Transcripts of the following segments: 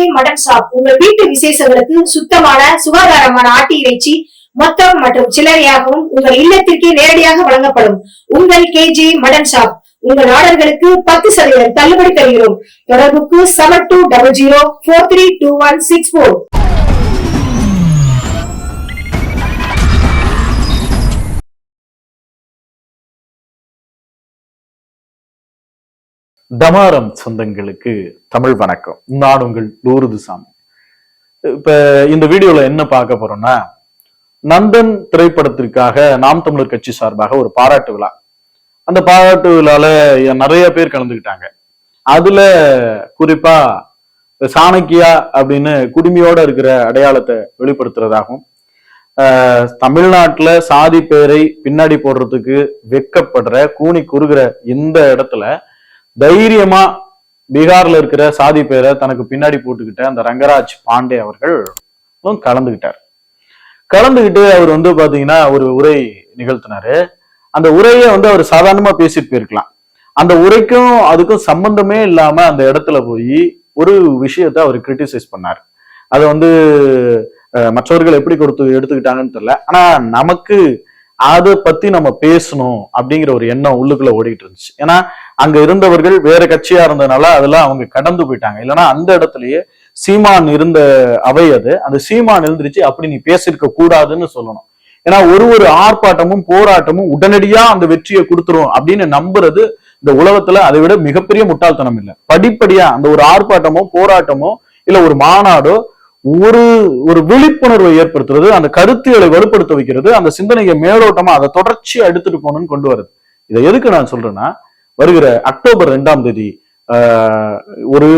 KG mutton shop உங்கள் வீட்டு விசேஷங்களுக்கு சுத்தமான சுகாதாரமான ஆட்டு இறைச்சி மொத்தம் மற்றும் சில்லறையாகவும் உங்கள் இல்லத்திற்கே நேரடியாக வழங்கப்படும். உங்கள் கேஜி மட்டன் ஷாப் உங்கள் ஆர்டர்களுக்கு பத்து சதவீதம் தள்ளுபடி தருகிறோம். தொடர்புக்கு seven two double zero four three two one six four தமாரம் சொந்தங்களுக்கு தமிழ் வணக்கம். நான் உங்கள் லூருதுசாமி இப்ப இந்த வீடியோல என்ன பார்க்க போறோம்னா நந்தன் திரைப்படத்திற்காக நாம் தமிழர் கட்சி சார்பாக ஒரு பாராட்டு விழா. அந்த பாராட்டு விழால நிறைய பேர் கலந்துக்கிட்டாங்க அதுல குறிப்பா சாணக்கியா அப்படின்னு குடுமையோட இருக்கிற அடையாளத்தை வெளிப்படுத்துறதாகவும் தமிழ்நாட்டில் தமிழ்நாட்டுல சாதி பேரை பின்னாடி போடுறதுக்கு வெட்கப்படுற கூனி குறுகிற இந்த இடத்துல தைரியமா பீகார்ல இருக்கிற சாதி பேரை தனக்கு பின்னாடி போட்டுக்கிட்ட அந்த ரங்கராஜ் பாண்டே அவர்கள் கலந்துகிட்டார். கலந்துகிட்டு அவர் வந்து பாத்தீங்கன்னா ஒரு உரை நிகழ்த்தினாரு. அந்த உரையை வந்து அவர் சாதாரணமா பேசிட்டு போயிருக்கலாம். அந்த உரைக்கும் அதுக்கும் சம்பந்தமே இல்லாம அந்த இடத்துல போய் ஒரு விஷயத்த அவர் கிரிட்டிசைஸ் பண்ணார். அதை வந்து மற்றவர்கள் எப்படி கொடுத்து எடுத்துக்கிட்டாங்கன்னு தெரியல. ஆனா நமக்கு அதை பத்தி நம்ம பேசணும் அப்படிங்கிற ஒரு எண்ணம் உள்ளுக்குள்ள ஓடிட்டு இருந்துச்சு. ஏன்னா அங்க இருந்தவர்கள் வேற கட்சியா இருந்ததுனால அதெல்லாம் அவங்க கடந்து போயிட்டாங்க. இல்லைன்னா அந்த இடத்துலயே சீமான் இருந்த அவை அது. அந்த சீமான் இருந்துருச்சு அப்படி நீ பேசியிருக்க கூடாதுன்னு சொல்லணும். ஏன்னா ஒரு ஒரு ஆர்ப்பாட்டமும் போராட்டமும் உடனடியா அந்த வெற்றியை கொடுத்துரும் அப்படின்னு நம்புறது இந்த உலகத்துல அதை விட மிகப்பெரிய முட்டாள்தனம் இல்லை. படிப்படியா அந்த ஒரு ஆர்ப்பாட்டமோ போராட்டமோ இல்ல ஒரு மாநாடோ ஒரு ஒரு விழிப்புணர்வை ஏற்படுத்துறது அந்த கருத்துகளை வலுப்படுத்த வைக்கிறது அந்த சிந்தனையை மேலோட்டமா அதை தொடர்ச்சி எடுத்துட்டு போகணும்னு கொண்டு வருது இதை எதுக்கு நான் சொல்றேன்னா வருகிற அக்டோபர் ரெண்டாம் தேதி ஆஹ், ஒரு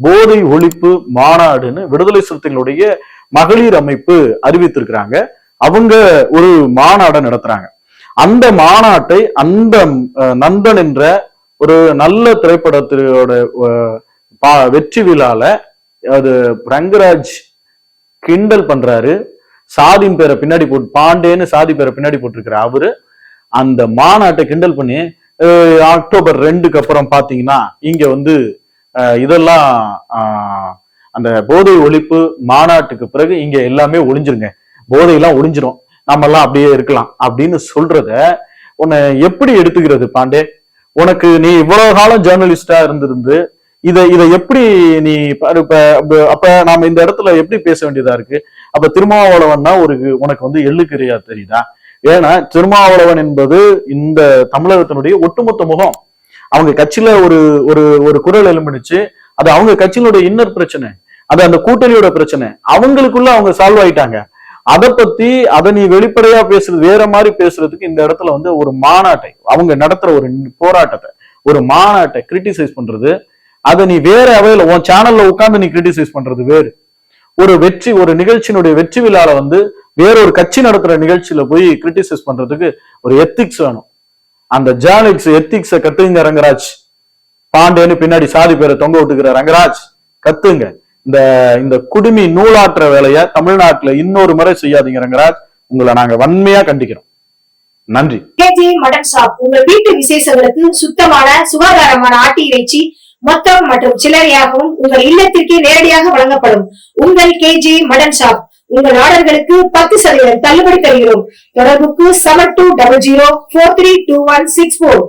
போதை ஒழிப்பு மாநாடுன்னு விடுதலை சிறுத்தைகளுடைய மகளிர் அமைப்பு அறிவித்திருக்கிறாங்க. அவங்க ஒரு மாநாடை நடத்துறாங்க. அந்த மாநாட்டை அந்த நந்தன் என்ற ஒரு நல்ல திரைப்படத்தோட பா- வெற்றி விழால அது ரங்கராஜ் கிண்டல் பண்றாரு. சாதியின் பேரை பின்னாடி போட்டு பாண்டேன்னு சாதி பேரை பின்னாடி போட்டிருக்கிற அவரு. அந்த மாநாட்டை கிண்டல் பண்ணி அக்டோபர் ரெண்டுக்கு அப்புறம் பாத்தீங்கன்னா இங்க வந்து இதெல்லாம் அந்த போதை ஒழிப்பு மாநாட்டுக்கு பிறகு இங்க எல்லாமே ஒளிஞ்சிருங்க. போதையெல்லாம் ஒளிஞ்சிரும். நம்ம எல்லாம் அப்படியே இருக்கலாம் அப்படின்னு சொல்றத உன்னை எப்படி எடுத்துக்கிறது பாண்டே? உனக்கு நீ இவ்வளவு காலம் ஜேர்னலிஸ்டா இருந்திருந்து இதை இதை எப்படி நீ பாரு, அப்ப- நாம இந்த இடத்துல எப்படி பேச வேண்டியதா இருக்கு? அப்ப திருமாவளவன்னா ஒரு உனக்கு வந்து எள்ளுக்கரியா தெரியுதா? ஏன்னா திருமாவளவன் என்பது இந்த தமிழகத்தினுடைய ஒட்டுமொத்த முகம். அவங்க கட்சியில ஒரு ஒரு ஒரு குரல் எழும்பிடுச்சு அது அவங்க கட்சியினுடைய இன்னர் பிரச்சனை. அது அந்த கூட்டணியோட பிரச்சனை. அவங்களுக்குள்ள அவங்க சால்வ் ஆயிட்டாங்க. அதை பத்தி அதை நீ வெளிப்படையா பேசுறது வேற மாதிரி பேசுறதுக்கு இந்த இடத்துல வந்து ஒரு மாநாட்டை அவங்க நடத்துற ஒரு போராட்டத்தை ஒரு மாநாட்டை கிரிட்டிசைஸ் பண்றது. அதை நீ வேற அவையில உன் சேனல்ல உட்காந்து நீ கிரிட்டிசைஸ் பண்றது வேறு. ஒரு வெற்றி ஒரு நிகழ்ச்சியினுடைய வெற்றி விழால வந்து வேற ஒரு கட்சி நடத்துற நிகழ்ச்சியில போய் கிரிட்டிசைஸ் பண்றதுக்கு ஒரு எத்திக்ஸ் வேணும். அந்த ஜேர்னலிக்ஸ் எத்திக்ஸ கத்துங்க ரங்கராஜ். பாண்டேன்னு பின்னாடி சாதி பேரை தொங்க விட்டுக்கிற ரங்கராஜ் கத்துங்க. இந்த இந்த குடுமி நூலாற்ற வேலையை தமிழ்நாட்டுல இன்னொரு முறை செய்யாதீங்க ரங்கராஜ். உங்களை நாங்க வன்மையா கண்டிக்கிறோம். நன்றி. கேஜி மட்டன் ஷாப் உங்கள் வீட்டு விசேஷங்களுக்கு சுத்தமான சுகாதாரமான ஆட்டு இறைச்சி மொத்தம் மற்றும் சில்லறையாகவும் உங்கள் இல்லத்திற்கே நேரடியாக வழங்கப்படும். உங்கள் கேஜி மடன் ஷாப் உங்கள் ஆர்டர்களுக்கு பத்து சதவீதம் தள்ளுபடி தருகிறோம். தொடர்புக்கு seven two double zero four three two one six four